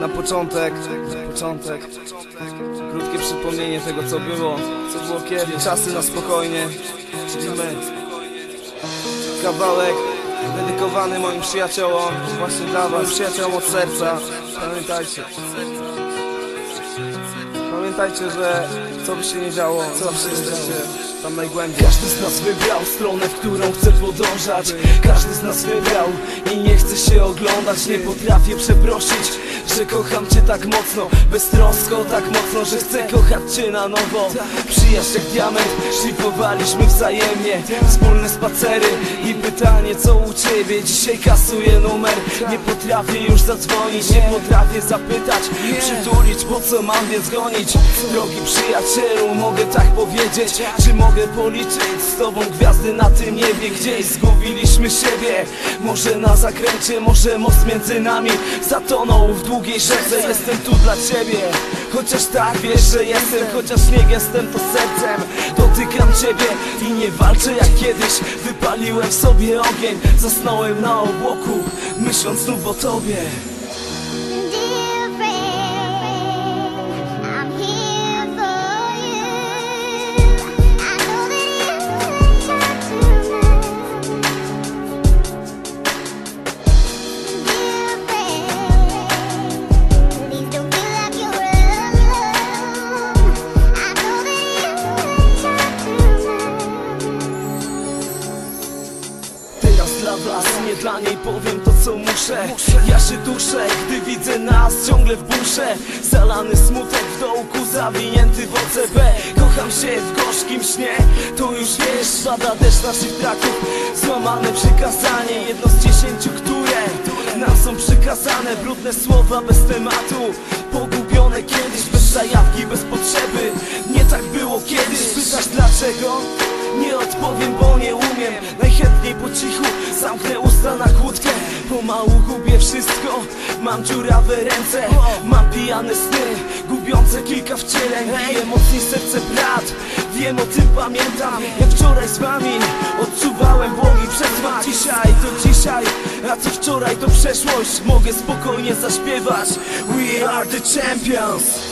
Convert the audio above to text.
Na początek, początek Krótkie przypomnienie tego co było Co było kiedyś, czasy na spokojnie. Czyli my Kawałek dedykowany moim przyjaciołom Właśnie dla was, przyjaciołom od serca. Pamiętajcie. Pamiętajcie, że co by się nie działo Zawsze jesteście tam najgłębiej. Każdy z nas wybrał stronę, w którą chce podążać. Każdy z nas wybrał i nie chce się oglądać. Nie potrafię przeprosić, że kocham cię tak mocno? Beztrosko tak mocno, że chcę kochać cię na nowo. Przyjaźń jak diament, szlifowaliśmy wzajemnie. Wspólne spacery i pytanie co u ciebie? Dzisiaj kasuję numer, nie potrafię już zadzwonić Nie potrafię zapytać, przytulić, po co mam więc gonić Drogi przyjacielu, mogę tak powiedzieć. Czy mogę policzyć z tobą gwiazdy na tym niebie? Gdzieś zgubiliśmy siebie. Może na zakręcie, może most między nami Zatonął w rzece Jestem tu dla ciebie. Chociaż tak wiesz, że jestem Chociaż nie jestem to sercem. Dotykam ciebie i nie walczę jak kiedyś. Wypaliłem w sobie ogień Zasnąłem na obłoku Myśląc znów o tobie dla was, nie dla niej powiem to co muszę. Ja się duszę, gdy widzę nas ciągle w busze Zalany smutek w dołku, zawinięty w OCB Kocham się w gorzkim śnie, to już wiesz Pada deszcz naszych traków, złamane przykazanie Jedno z dziesięciu, które nam są przykazane. Brudne słowa bez tematu, pogubione kiedyś Bez zajawki, bez potrzeby, nie tak było kiedyś. Pytasz dlaczego? Nie odpowiem, bo nie umiem. Najchętniej po cichu zamknę usta na kłódkę Pomału gubię wszystko. Mam dziurawe ręce Mam pijane sny Gubiące kilka wcieleń. Bije mocniej serce brat Wiem o tym, pamiętam. Jak wczoraj z wami Odczuwałem błogi przesmak Dzisiaj to dzisiaj A co wczoraj to przeszłość. Mogę spokojnie zaśpiewać. We are the champions